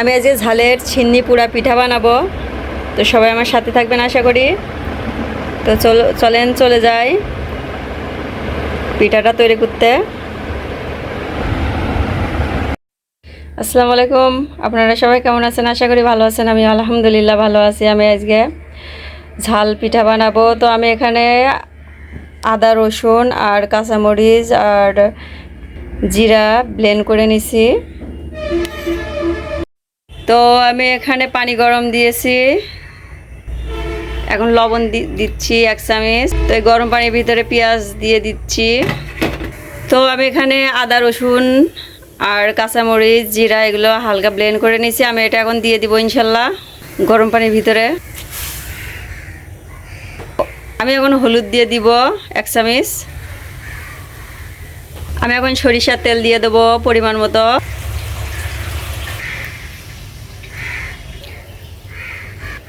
আমি আজকে ঝালের ছিন্নি পুরা পিঠা বানাবো। তো সবাই আমার সাথে থাকবেন আশা করি। তো চলো, চলেন, চলে যাই। পিঠাটা তৈরি করতে। আসসালামু আলাইকুম। আপনারা সবাই কেমন আছেন? আশা করি ভালো আছেন। আমি আলহামদুলিল্লাহ ভালো আছি। আমি আজকে ঝাল পিঠা বানাবো। তো আমি এখানে আদা, রসুন আর কাঁচামরিচ আর জিরা ব্লেন্ড করে নিছি। তো আমি এখানে পানি গরম দিয়েছি। এখন লবণ দিচ্ছি এক চামচ। তো এই গরম পানির ভিতরে পেঁয়াজ দিয়ে দিচ্ছি। তো আমি এখানে আদা, রসুন আর কাঁচামরিচ, জিরা এগুলো হালকা ব্লেন্ড করে নিয়েছি। আমি এটা এখন দিয়ে দিব ইনশাল্লাহ গরম পানির ভিতরে। আমি এখন হলুদ দিয়ে দিব এক চামচ। আমি এখন সরিষার তেল দিয়ে দেবো পরিমাণ মতো।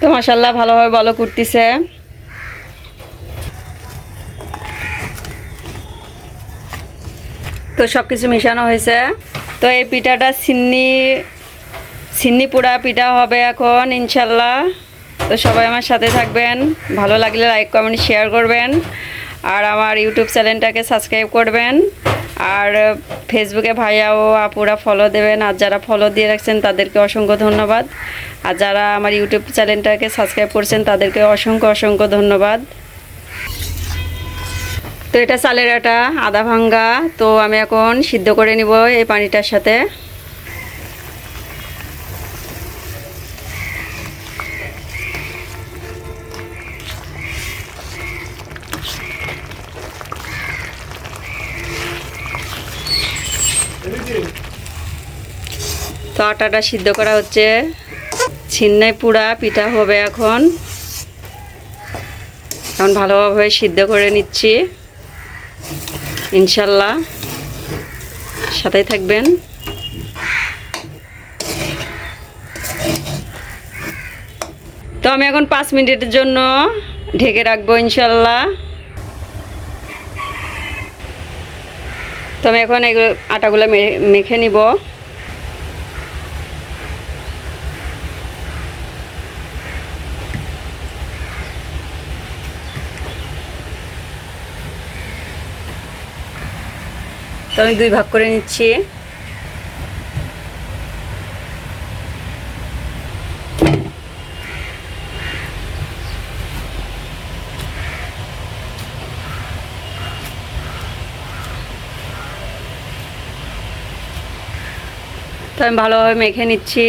তো মাসাল্লাহ ভালোভাবে বলো করতেছে। তো সব কিছু মেশানো হয়েছে। তো এই পিঠাটা সিন্নি সিন্নি পোড়া পিঠা হবে এখন ইনশাল্লাহ তো সবাই আমার সাথে থাকবেন। ভালো লাগলে লাইক কমেন্ট শেয়ার করবেন। আর আমার ইউটিউব চ্যানেলটাকে সাবস্ক্রাইব করবেন। আর ফেসবুকে ভাইয়া ও আপুরা ফলো দেবেন। আর যারা ফলো দিয়ে রাখছেন, তাদেরকে অসংখ্য ধন্যবাদ। আর যারা আমার ইউটিউব চ্যানেলটাকে সাবস্ক্রাইব করছেন, তাদেরকে অসংখ্য অসংখ্য ধন্যবাদ। তো এটা চালের আটা, আদা ভাঙ্গা। তো আমি এখন সিদ্ধ করে নিব এই পানিটার সাথে। তো আটাটা সিদ্ধ করা হচ্ছে। ছিন্নাই পুড়া পিঠা হবে এখন। এখন ভালোভাবে সিদ্ধ করে নিচ্ছি। ইনশাল্লাহ। সাথেই থাকবেন। তো আমি এখন পাঁচ মিনিটের জন্য ঢেকে রাখব ইনশাল্লাহ। তো আমি এখন এগুলো আটাগুলো মেখে নিব। আমি দুই ভাগ করে নিচ্ছি। তো আমি ভালোভাবে মেখে নিচ্ছি।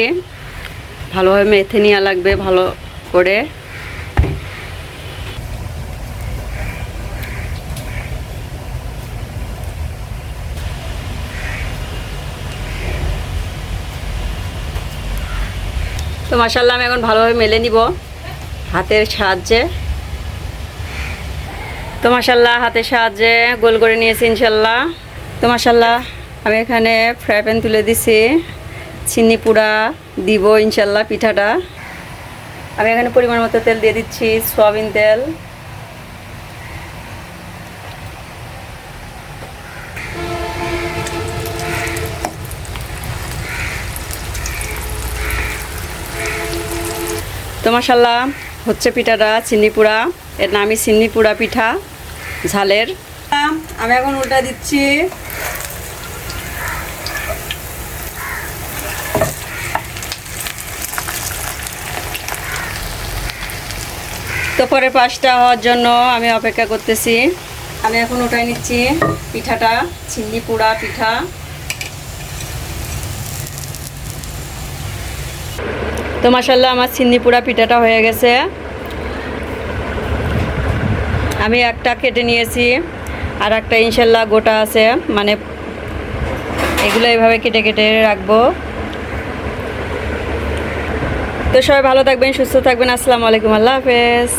ভালোভাবে মেখে নেওয়া লাগবে ভালো করে। তো মাসাল্লাহ আমি এখন ভালোভাবে মেলে নিব হাতের সাহায্যে। তো মাসাল্লাহ হাতের সাহায্যে গোল করে নিয়েছি ইনশাল্লাহ তো মাসাল্লাহ আমি এখানে ফ্রাই প্যান তুলে দিছি। চিনি পোড়া দিব ইনশাল্লাহ পিঠাটা। আমি এখানে পরিমাণ মতো তেল দিয়ে দিচ্ছি, সোয়াবিন তেল। তো মাসাল্লাহ হচ্ছে পিঠাটা চিনি পুড়া এর নামই চিনি পুড়া পিঠা, ঝালের। আমি এখন উল্টা দিচ্ছি। তো পরে পাঁচটা হওয়ার জন্য আমি অপেক্ষা করতেছি। আমি এখন উঠাই নিচ্ছি পিঠাটা চিনি পুড়া পিঠা। তো মাসাল্লাহ আমার চিন্নি পোড়া পিঠাটা হয়ে গেছে। আমি একটা কেটে নিয়েছি, আর একটা ইনশাল্লাহ গোটা আছে মানে এগুলো এভাবে কেটে কেটে রাখব। তো সবাই ভালো থাকবেন, সুস্থ থাকবেন, আসসালামু আলাইকুম, আল্লাহ হাফেজ।